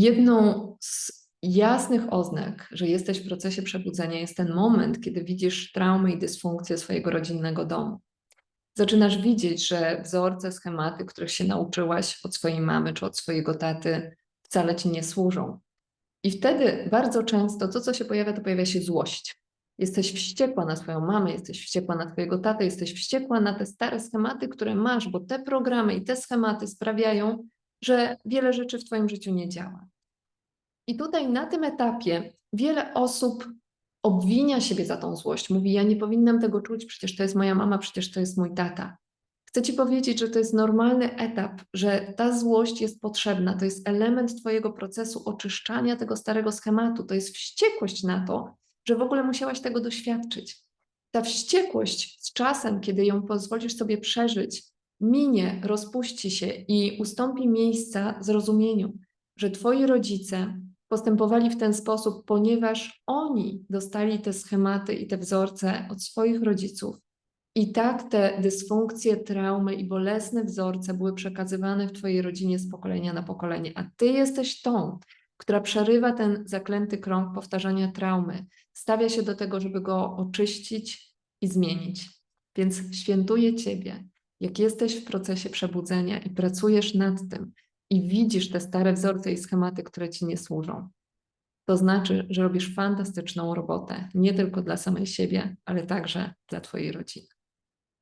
jedną z jasnych oznak, że jesteś w procesie przebudzenia, jest ten moment, kiedy widzisz traumę i dysfunkcję swojego rodzinnego domu. Zaczynasz widzieć, że wzorce, schematy, których się nauczyłaś od swojej mamy czy od swojego taty, wcale ci nie służą. I wtedy bardzo często to, co się pojawia, to pojawia się złość. Jesteś wściekła na swoją mamę, jesteś wściekła na twojego tatę, jesteś wściekła na te stare schematy, które masz, bo te programy i te schematy sprawiają, że wiele rzeczy w twoim życiu nie działa. I tutaj na tym etapie wiele osób obwinia siebie za tą złość. Mówi: Ja nie powinnam tego czuć, przecież to jest moja mama, przecież to jest mój tata. Chcę Ci powiedzieć, że to jest normalny etap, że ta złość jest potrzebna. To jest element Twojego procesu oczyszczania tego starego schematu. To jest wściekłość na to, że w ogóle musiałaś tego doświadczyć. Ta wściekłość z czasem, kiedy ją pozwolisz sobie przeżyć, minie, rozpuści się i ustąpi miejsca zrozumieniu, że Twoi rodzice postępowali w ten sposób, ponieważ oni dostali te schematy i te wzorce od swoich rodziców. I tak te dysfunkcje, traumy i bolesne wzorce były przekazywane w Twojej rodzinie z pokolenia na pokolenie, a Ty jesteś tą, która przerywa ten zaklęty krąg powtarzania traumy, stawia się do tego, żeby go oczyścić i zmienić. Więc świętuję Ciebie, jak jesteś w procesie przebudzenia i pracujesz nad tym, i widzisz te stare wzorce i schematy, które ci nie służą. To znaczy, że robisz fantastyczną robotę, nie tylko dla samej siebie, ale także dla Twojej rodziny.